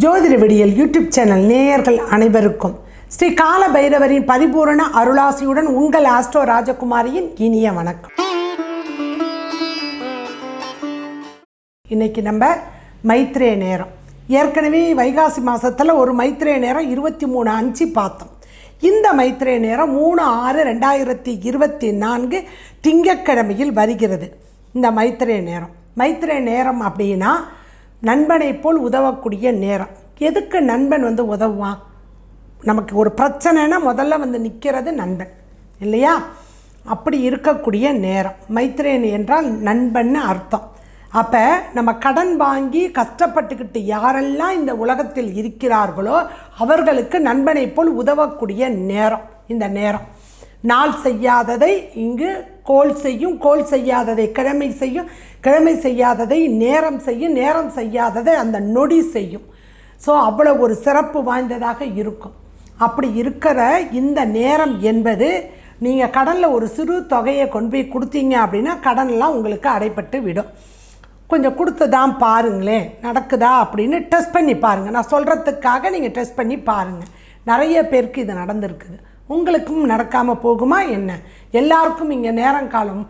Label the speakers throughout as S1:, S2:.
S1: ஜோதிட விடியல் YouTube channel நேயர்கள் அனைவருக்கும் ஸ்ரீ கால பைரவரின் பரிபூரண அருளாசியுடன் உங்கள் ஆஸ்ட்ரோ ராஜகுமாரியின் இனிய வணக்கம். இன்னைக்கு நம்ம மைத்ரே நேரம். ஏற்கனவே வைகாசி மாதத்தில் ஒரு மைத்ரே நேரம் இருபத்தி மூணு அஞ்சு பார்த்தோம். இந்த மைத்ரே நேரம் மூணு ஆறு ரெண்டாயிரத்தி இருபத்தி நான்கு திங்கட்கிழமையில் வருகிறது. இந்த மைத்ரே நேரம். மைத்ரே நேரம் அப்படின்னா நண்பனை போல் உதவக்கூடிய நேரம். எதுக்கு நண்பன் வந்து உதவுவான்? நமக்கு ஒரு பிரச்சனைனா முதல்ல வந்து நிற்கிறது நண்பன். இல்லையா? அப்படி இருக்கக்கூடிய நேரம். மைத்ரேன் என்றால் நண்பன்னு அர்த்தம். அப்போ நம்ம கடன் வாங்கி கஷ்டப்பட்டுக்கிட்டு யாரெல்லாம் இந்த உலகத்தில் இருக்கிறார்களோ அவர்களுக்கு நண்பனை போல் உதவக்கூடிய நேரம். இந்த நேரம். நாள் செய்யாததை இங்கு கோல் செய்யும் கோல் செய்யாததை கிழமை செய்யும் கிழமை செய்யாததை நேரம் செய்யும் நேரம் செய்யாததை அந்த நொடி செய்யும். ஸோ அவ்வளோ ஒரு சிறப்பு வாய்ந்ததாக இருக்கும். அப்படி இருக்கிற இந்த நேரம் என்பது நீங்கள் கடனில் ஒரு சிறு தொகையை கொண்டு போய் கொடுத்தீங்க அப்படின்னா கடன்லாம் உங்களுக்கு அடைப்பட்டு விடும். கொஞ்சம் கொடுத்ததான் பாருங்களேன் நடக்குதா அப்படின்னு டெஸ்ட் பண்ணி பாருங்கள் நான் சொல்கிறதுக்காக நீங்கள் டெஸ்ட் பண்ணி பாருங்கள் நிறைய பேருக்கு இது நடந்திருக்குது. உங்களுக்கும் நடக்காமல் போகுமா என்ன? எல்லாருக்கும் இங்கே நேரங்காலம்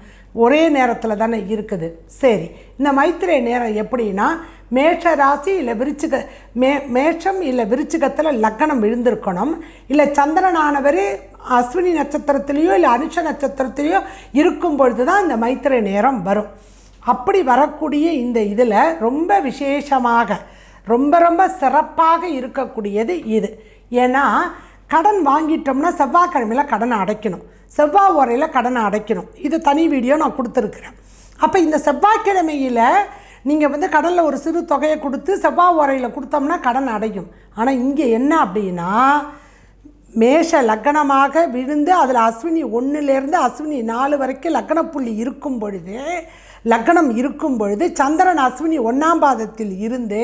S1: ஒரே நேரத்தில் தானே இருக்குது. சரி இந்த மைத்திரை நேரம் எப்படின்னா மேஷ ராசி இல்லை விருச்சிக மே மேஷம் இல்லை விருச்சிகத்தில் லக்கணம் விழுந்திருக்கணும். இல்லை சந்திரனானவர் அஸ்வினி நட்சத்திரத்திலேயோ இல்லை அனுஷ நட்சத்திரத்திலேயோ இருக்கும் பொழுது தான் இந்த மைத்திரை நேரம் வரும். அப்படி வரக்கூடிய இந்த இதில் ரொம்ப விசேஷமாக ரொம்ப ரொம்ப சிறப்பாக இருக்கக்கூடியது இது. ஏன்னா கடன் வாங்கிட்டோம்னா செவ்வாய்க்கிழமையில் கடனை அடைக்கணும். செவ்வாய் உரையில் கடனை அடைக்கணும். இது தனி வீடியோ நான் கொடுத்துருக்குறேன். அப்போ இந்த செவ்வாய்க்கிழமையில் நீங்கள் வந்து கடனில் ஒரு சிறு தொகையை கொடுத்து செவ்வாய் உரையில் கொடுத்தோம்னா கடன் அடையும். ஆனால் இங்கே என்ன அப்படின்னா மேஷ லக்கணமாக விழுந்து அதில் அஸ்வினி ஒன்றுலேருந்து அஸ்வினி நாலு வரைக்கும் லக்கண புள்ளி இருக்கும் பொழுது லக்கணம் இருக்கும் பொழுது சந்திரன் அஸ்வினி ஒன்றாம் பாதத்தில் இருந்து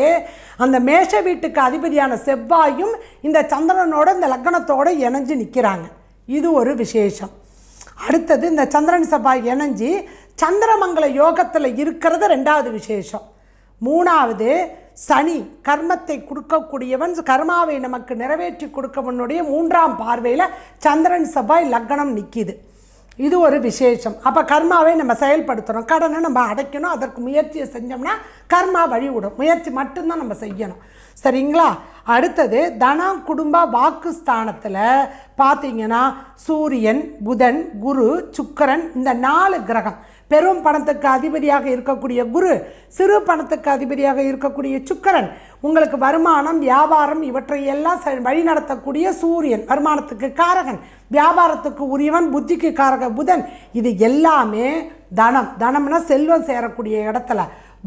S1: அந்த மேஷ வீட்டுக்கு அதிபதியான செவ்வாயும் இந்த சந்திரனோட இந்த லக்கணத்தோடு இணைஞ்சு நிற்கிறாங்க இது ஒரு விசேஷம். அடுத்தது இந்த சந்திரன் செவ்வாய் இணைஞ்சு சந்திரமங்கல யோகத்தில் இருக்கிறது ரெண்டாவது விசேஷம். மூணாவது சனி கர்மத்தை கொடுக்கக்கூடியவன் கர்மாவை நமக்கு நிறைவேற்றி கொடுக்கவனுடைய மூன்றாம் பார்வையில் சந்திரன் செவ்வாய் லக்னம் நிற்கிது இது ஒரு விசேஷம். அப்போ கர்மாவை நம்ம செயல்படுத்துகிறோம் கடனை நம்ம அடைக்கணும். அதற்கு முயற்சியை செஞ்சோம்னா கர்மா வழி விடும் முயற்சி மட்டும்தான் நம்ம செய்யணும். சரிங்களா? அடுத்தது தனம் குடும்ப வாக்கு ஸ்தானத்தில் பார்த்தீங்கன்னா சூரியன் புதன் குரு சுக்கரன் இந்த நாலு கிரகம். பெரும் பணத்துக்கு அதிபதியாக இருக்கக்கூடிய குரு சிறு பணத்துக்கு அதிபதியாக இருக்கக்கூடிய சுக்கரன் உங்களுக்கு வருமானம் வியாபாரம் இவற்றை எல்லாம் வழிநடத்தக்கூடிய சூரியன் வருமானத்துக்கு காரகன் வியாபாரத்துக்கு உரியவன் புத்திக்கு காரக புதன். இது எல்லாமே தனம். தனம்னா செல்வம் சேரக்கூடிய இடத்துல.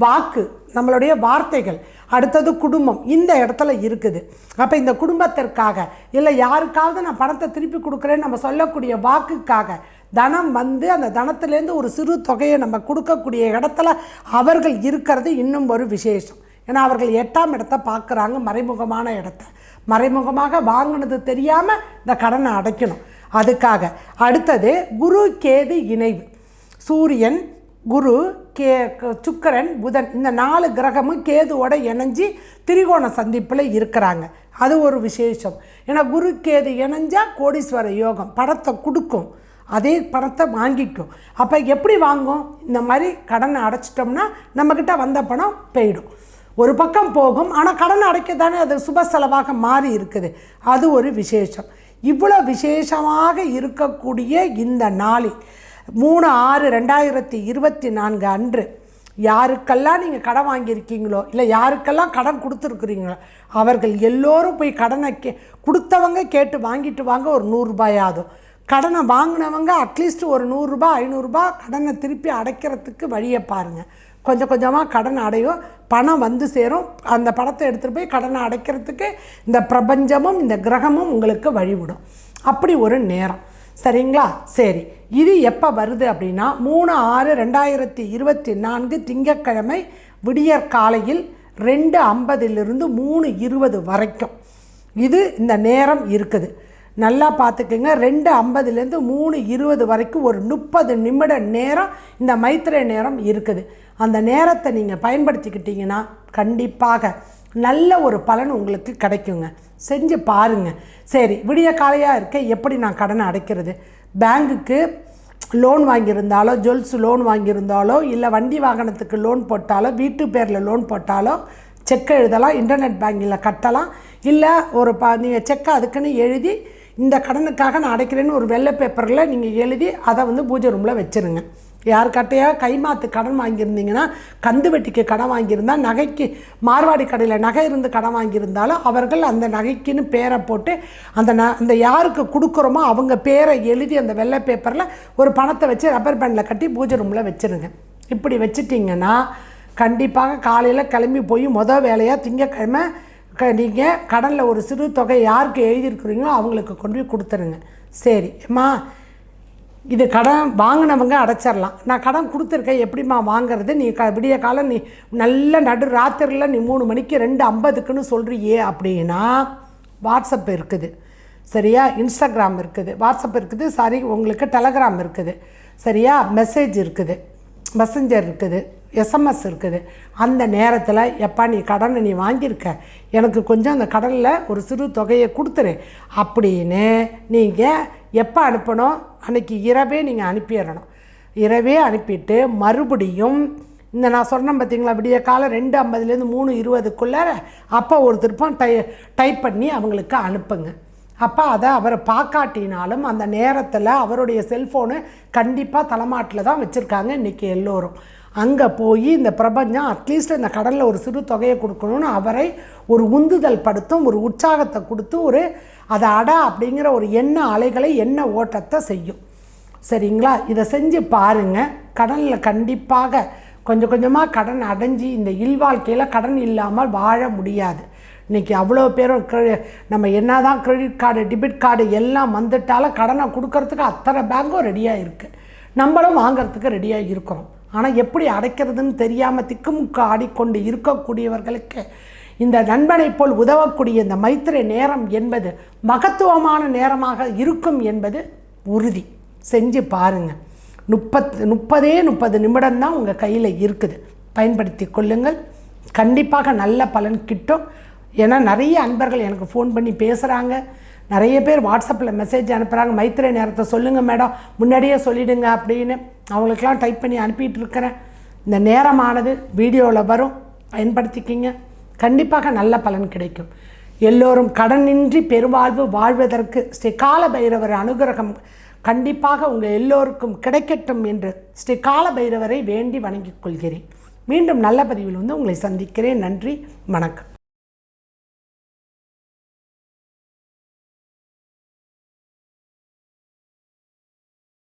S1: வாக்கு நம்மளுடைய வார்த்தைகள். அடுத்தது குடும்பம் இந்த இடத்துல இருக்குது. அப்போ இந்த குடும்பத்திற்காக இல்லை யாருக்காவது நான் பணத்தை திருப்பி கொடுக்குறேன்னு நம்ம சொல்லக்கூடிய வாக்குக்காக தனம் வந்து அந்த தனத்திலேருந்து ஒரு சிறு தொகையை நம்ம கொடுக்கக்கூடிய இடத்துல அவர்கள் இருக்கிறது இன்னும் ஒரு விசேஷம். ஏன்னா அவர்கள் எட்டாம் இடத்த பார்க்குறாங்க மறைமுகமான இடத்த. மறைமுகமாக வாங்கினது தெரியாமல் இந்த கடனை அடைக்கணும். அதுக்காக அடுத்தது குரு கேது இணைவு. சூரியன் குரு கே சுக்கரன் சுக்கிரன் புதன் இந்த நாலு கிரகமும் கேதுவோட இணைஞ்சி திரிகோண சந்திப்பில் இருக்கிறாங்க. அது ஒரு விசேஷம். ஏன்னா குரு கேது இணைஞ்சால் கோடீஸ்வர யோகம் படத்தை கொடுக்கும். அதே பணத்தை வாங்கிக்கும். அப்போ எப்படி வாங்கும்? இந்த மாதிரி கடனை அடைச்சிட்டோம்னா நம்மக்கிட்ட வந்த பணம் போயிடும். ஒரு பக்கம் போகும் ஆனால் கடன் அடைக்க தானே அது சுப செலவாக மாறி இருக்குது. அது ஒரு விசேஷம். இவ்வளோ விசேஷமாக இருக்கக்கூடிய இந்த நாளில் மூணு ஆறு ரெண்டாயிரத்தி இருபத்தி நான்கு அன்று. யாருக்கெல்லாம் நீங்கள் கடன் வாங்கியிருக்கீங்களோ இல்லை யாருக்கெல்லாம் கடன் கொடுத்துருக்குறீங்களோ அவர்கள் எல்லோரும் போய் கடனை கே கொடுத்தவங்க கேட்டு வாங்கிட்டு வாங்க ஒரு நூறுரூபாயாதும் கடனை வாங்கினவங்க அட்லீஸ்ட் ஒரு நூறுரூபா ஐநூறுரூபா கடனை திருப்பி அடைக்கிறதுக்கு வழியை பாருங்கள் கொஞ்சம் கொஞ்சமாக கடன் அடையும் பணம் வந்து சேரும். அந்த பணத்தை எடுத்துகிட்டு போய் கடனை அடைக்கிறதுக்கு இந்த பிரபஞ்சமும் இந்த கிரகமும் உங்களுக்கு வழிவிடும். அப்படி ஒரு நேரம். சரிங்களா? சரி. இது எப்போ வருது அப்படின்னா மூணு ஆறு ரெண்டாயிரத்தி இருபத்தி நான்கு திங்கட்கிழமை விடியற் காலையில் ரெண்டு ஐம்பதிலிருந்து மூணு இருபது வரைக்கும். இது இந்த நேரம் இருக்குது. நல்லா பார்த்துக்கோங்க. ரெண்டு ஐம்பதுலேருந்து மூணு இருபது வரைக்கும் ஒரு முப்பது நிமிட நேரம் இந்த மைத்திரை நேரம் இருக்குது. அந்த நேரத்தை நீங்கள் பயன்படுத்திக்கிட்டிங்கன்னா கண்டிப்பாக நல்ல ஒரு பலன் உங்களுக்கு கிடைக்குங்க. செஞ்சு பாருங்கள் சரி விடிய காலையாக இருக்க எப்படி நான் கடனை அடைக்கிறது? பேங்குக்கு லோன் வாங்கியிருந்தாலோ ஜுவல்ஸ் லோன் வாங்கியிருந்தாலோ இல்லை வண்டி வாகனத்துக்கு லோன் போட்டாலோ வீட்டு பேரில் லோன் போட்டாலோ செக் எழுதலாம் இன்டர்நெட் பேங்கிங்கில் கட்டலாம் இல்லை ஒரு ப நீங்கள் செக்கை அதுக்குன்னு எழுதி இந்த கடனுக்காக நான் அடைக்கிறேன்னு ஒரு வெள்ளை பேப்பரில் நீங்கள் எழுதி அதை வந்து பூஜை ரூமில் வச்சுருங்க. யாருக்கிட்டையா கைமாத்து கடன் வாங்கியிருந்தீங்கன்னா கந்து வெட்டிக்கு கடன் வாங்கியிருந்தா நகைக்கு மார்வாடி கடையில் நகை இருந்து கடன் வாங்கியிருந்தாலும் அவர்கள் அந்த நகைக்குன்னு பேரை போட்டு அந்த ந அந்த யாருக்கு கொடுக்குறோமோ அவங்க பேரை எழுதி அந்த வெள்ளை பேப்பரில் ஒரு பணத்தை வச்சு ரப்பர் பேண்டில் கட்டி பூஜை ரூமில் வச்சுருங்க. இப்படி வச்சுட்டிங்கன்னா கண்டிப்பாக காலையில் கிளம்பி போய் மொதல் வேலையாக திங்கக்கிழமை க நீங்கள் கடனில் ஒரு சிறு தொகை யாருக்கு எழுதியிருக்கிறீங்களோ அவங்களுக்கு கொண்டு போய் கொடுத்துருங்க. சரி அம்மா இது கடன் வாங்கினவங்க அடைச்சிடலாம் நான் கடன் கொடுத்துருக்கேன் எப்படிம்மா வாங்குறது? நீ க விடிய காலம் நீ நல்ல நடு ராத்திரியில் நீ மூணு மணிக்கு ரெண்டு ஐம்பதுக்குன்னு சொல்கிறியே அப்படின்னா வாட்ஸ்அப் இருக்குது. சரியா? இன்ஸ்டாகிராம் இருக்குது. வாட்ஸ்அப் இருக்குது. சாரி உங்களுக்கு டெலகிராம் இருக்குது. சரியா? மெசேஜ் இருக்குது. மெசஞ்சர் இருக்குது. எஸ்எம்எஸ் இருக்குது. அந்த நேரத்தில் எப்பா நீ கடனை நீ வாங்கியிருக்க. எனக்கு கொஞ்சம் அந்த கடனில் ஒரு சிறு தொகையை கொடுத்துரு. அப்படின்னு நீங்கள் எப்போ அனுப்பணும்? அன்றைக்கி இரவே நீங்கள் அனுப்பிடணும். இரவே அனுப்பிட்டு மறுபடியும் இந்த நான் சொன்னேன் பார்த்தீங்களா விடிய காலம் ரெண்டு ஐம்பதுலேருந்து மூணு இருபதுக்குள்ளே அப்போ ஒரு திருப்பம் டை டைப் பண்ணி அவங்களுக்கு அனுப்புங்க. அப்போ அதை அவரை பார்க்காட்டினாலும் அந்த நேரத்தில் அவருடைய செல்ஃபோனு கண்டிப்பாக தலைமாட்டில் தான் வச்சுருக்காங்க இன்றைக்கி எல்லோரும். அங்கே போய் இந்த பிரபஞ்சம் அட்லீஸ்ட் இந்த கடலில் ஒரு சிறு தொகையை கொடுக்கணும்னு அவரை ஒரு உந்துதல் படுத்தும் ஒரு உற்சாகத்தை கொடுத்து ஒரு அதை அடா அப்படிங்கிற ஒரு எண்ண அலைகளை எண்ண ஓட்டத்தை செய்யும். சரிங்களா? இதை செஞ்சு பாருங்கள் கடனில் கண்டிப்பாக கொஞ்சம் கொஞ்சமாக கடன் அடைஞ்சு இந்த இல்வாழ்க்கையில் கடன் இல்லாமல் வாழ முடியாது. இன்றைக்கி அவ்வளோ பேரும் நம்ம என்ன தான் கிரெடிட் கார்டு டெபிட் கார்டு எல்லாம் வந்துட்டாலும் கடனை கொடுக்கறதுக்கு அத்தனை பேங்க்கும் ரெடியாக இருக்குது நம்மளும் வாங்கிறதுக்கு ரெடியாக இருக்கிறோம். ஆனால் எப்படி அடைக்கிறதுன்னு தெரியாமல் திக்குமுக்க ஆடிக்கொண்டு இருக்கக்கூடியவர்களுக்கு இந்த நண்பனைப் போல் உதவக்கூடிய இந்த மைத்திரை நேரம் என்பது மகத்துவமான நேரமாக இருக்கும் என்பது உறுதி. செஞ்சு பாருங்கள் முப்பத் முப்பதே முப்பது நிமிடம்தான் உங்கள் கையில் இருக்குது. பயன்படுத்தி கொள்ளுங்கள். கண்டிப்பாக நல்ல பலன் கிட்டும். ஏன்னா நிறைய அன்பர்கள் எனக்கு ஃபோன் பண்ணி பேசுகிறாங்க நிறைய பேர் வாட்ஸ்அப்பில் மெசேஜ் அனுப்புகிறாங்க மைத்திரை நேரத்தை சொல்லுங்கள் மேடம் முன்னாடியே சொல்லிவிடுங்க அப்படின்னு. அவங்களுக்கெல்லாம் டைப் பண்ணி அனுப்பிட்டு இருக்கிறேன் இந்த நேரமானது வீடியோவில் வரும். பயன்படுத்திக்கிங்க. கண்டிப்பாக நல்ல பலன் கிடைக்கும். எல்லோரும் கடனின்றி பெருவாழ்வு வாழ்வதற்கு ஸ்ரீ கால பைரவர் அனுகிரகம் கண்டிப்பாக உங்கள் எல்லோருக்கும் கிடைக்கட்டும் என்று ஸ்ரீ கால பைரவரை வேண்டி வணங்கிக் கொள்கிறேன். மீண்டும் நல்ல பதிவில் வந்து உங்களை சந்திக்கிறேன். நன்றி. வணக்கம்.